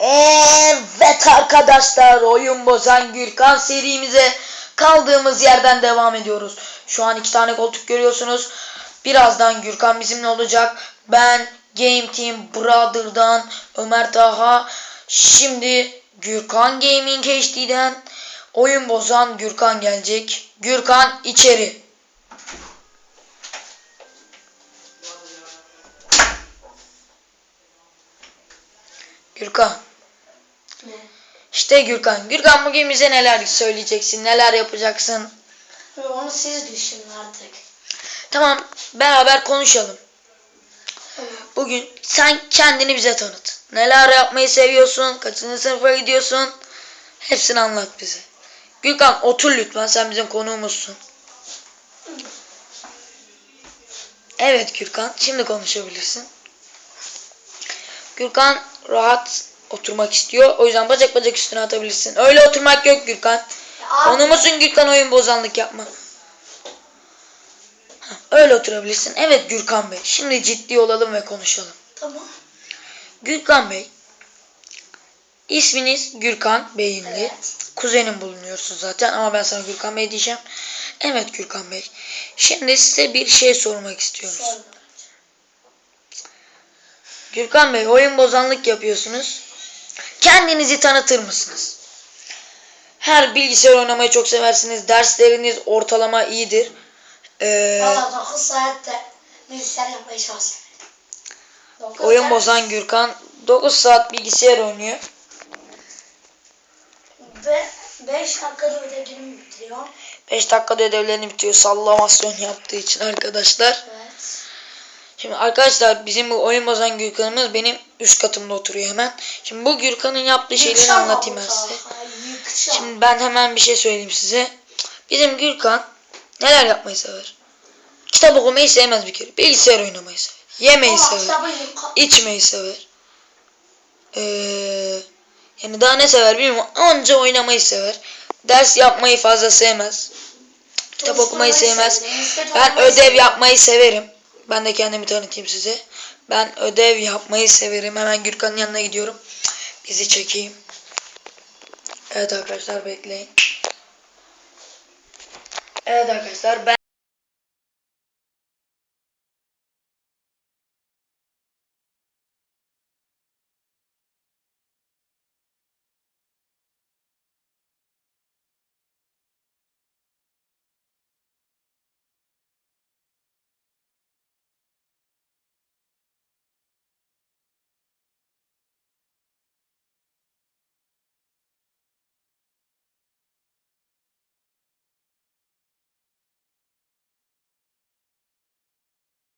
Evet arkadaşlar oyun bozan Gürkan serimize kaldığımız yerden devam ediyoruz. Şu an iki tane koltuk görüyorsunuz. Birazdan Gürkan bizimle olacak. Ben Game Team Brother'dan Ömer Taha. Şimdi Gürkan Gaming HD'den oyun bozan Gürkan gelecek. Gürkan içeri. Gürkan. İşte Gürkan. Gürkan bugün bize neler söyleyeceksin, neler yapacaksın? Onu siz düşünün artık. Tamam, beraber konuşalım. Bugün sen kendini bize tanıt. Neler yapmayı seviyorsun, kaçıncı sınıfa gidiyorsun? Hepsini anlat bize. Gürkan otur lütfen, sen bizim konuğumuzsun. Evet Gürkan, şimdi konuşabilirsin. Gürkan rahat oturmak istiyor. O yüzden bacak bacak üstüne atabilirsin. Öyle oturmak yok Gürkan. Abi, Konumuzun Gürkan oyun bozanlık yapma. Heh, Öyle oturabilirsin. Evet Gürkan Bey. Şimdi ciddi olalım ve konuşalım. Tamam. Gürkan Bey. İsminiz Gürkan Beyinli. Evet. Kuzenim bulunuyorsun zaten ama ben sana Gürkan Bey diyeceğim. Evet Gürkan Bey. Şimdi size bir şey sormak istiyoruz. Sor. Gürkan Bey oyun bozanlık yapıyorsunuz. Kendinizi tanıtır mısınız? Her bilgisayar oynamayı çok seversiniz. Dersleriniz ortalama iyidir. Ee, Valla 9 saatte bilgisayar çalışıyorum. Dokuz oyun saat- bozan Gürkan 9 saat bilgisayar oynuyor. Ve 5 dakikada ödevimi bitiriyor. 5 dakikada ödevlerini bitiyor. Sallamasyon yaptığı için arkadaşlar. Evet. Şimdi arkadaşlar bizim bu oyun bozan Gürkan'ımız benim üst katımda oturuyor hemen. Şimdi bu Gürkan'ın yaptığı şeyleri Yıkışan anlatayım ben size. yıkışan. Şimdi ben hemen bir şey söyleyeyim size. Bizim Gürkan neler yapmayı sever? Kitap okumayı sevmez bir kere. Bilgisayar oynamayı sever. Yemeyi Ama sever. içmeyi sever. Ee, yani daha ne sever bilmiyorum. Anca oynamayı sever. Ders yapmayı fazla sevmez. Kitap okumayı sevmez. Ben ödev yapmayı severim. Ben de kendimi tanıtayım size. Ben ödev yapmayı severim. Hemen Gürkan'ın yanına gidiyorum. Bizi çekeyim. Evet arkadaşlar bekleyin. Evet arkadaşlar ben